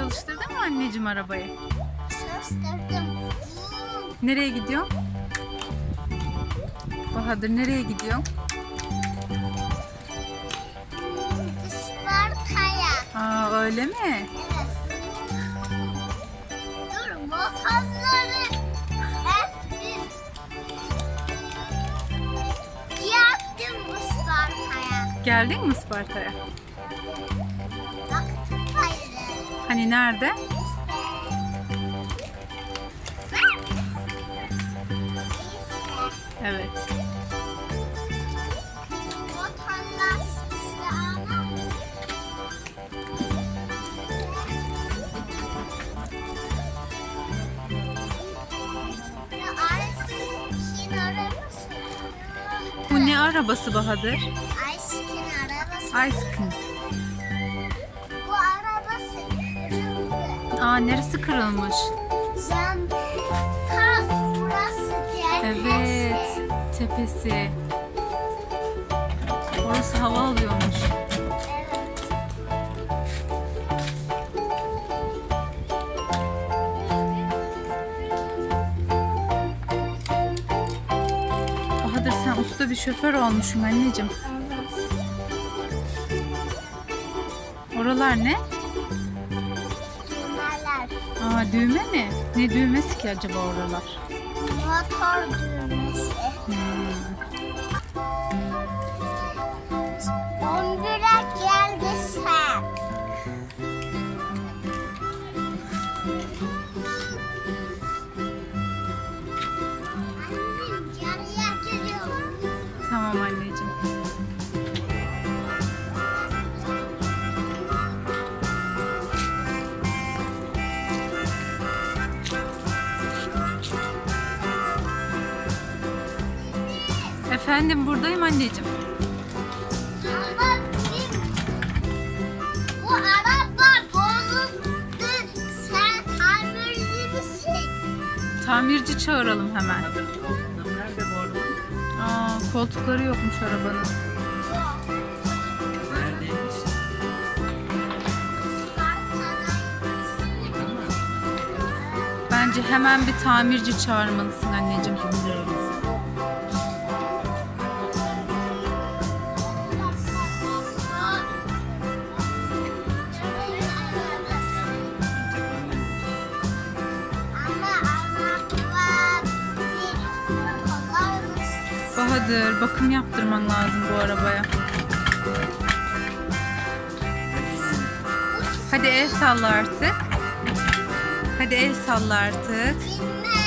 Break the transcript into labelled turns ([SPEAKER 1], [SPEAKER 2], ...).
[SPEAKER 1] Çalıştırdın mı anneciğim arabayı?
[SPEAKER 2] Çalıştırdım.
[SPEAKER 1] Nereye gidiyorsun? Bahadır nereye gidiyorsun?
[SPEAKER 2] Isparta'ya.
[SPEAKER 1] Aa öyle mi?
[SPEAKER 2] Evet. Dur motorları yaptım Isparta'ya.
[SPEAKER 1] Geldin mi Isparta'ya? Hani nerede? Evet. Bu ne arabası Bahadır?
[SPEAKER 2] Ayşe'nin arabası.
[SPEAKER 1] Ice cream. Aa neresi kırılmış?
[SPEAKER 2] Kas burası
[SPEAKER 1] Evet. Tepesi. Orası hava alıyormuş.
[SPEAKER 2] Evet.
[SPEAKER 1] Bahadır sen usta bir şoför olmuşsun anneciğim.
[SPEAKER 2] Evet.
[SPEAKER 1] Oralar ne? Aa düğme mi? Ne düğmesi ki acaba oralar?
[SPEAKER 2] Motor düğmesi.
[SPEAKER 1] Hmm.
[SPEAKER 2] 11'e geldi saat.
[SPEAKER 1] Tamam anneciğim. Efendim buradayım anneciğim.
[SPEAKER 2] Ama bizim bu araba bozuldu. Sen tamirci misin?
[SPEAKER 1] Tamirci çağıralım hemen.
[SPEAKER 3] Nerede bu araba?
[SPEAKER 1] Aa koltukları yokmuş arabanın.
[SPEAKER 3] Neredeymiş?
[SPEAKER 1] Bence hemen bir tamirci çağırmalısın anneciğim. Bahadır bakım yaptırman lazım bu arabaya. Hadi el salla artık. Hadi el salla artık.
[SPEAKER 2] Bilmem.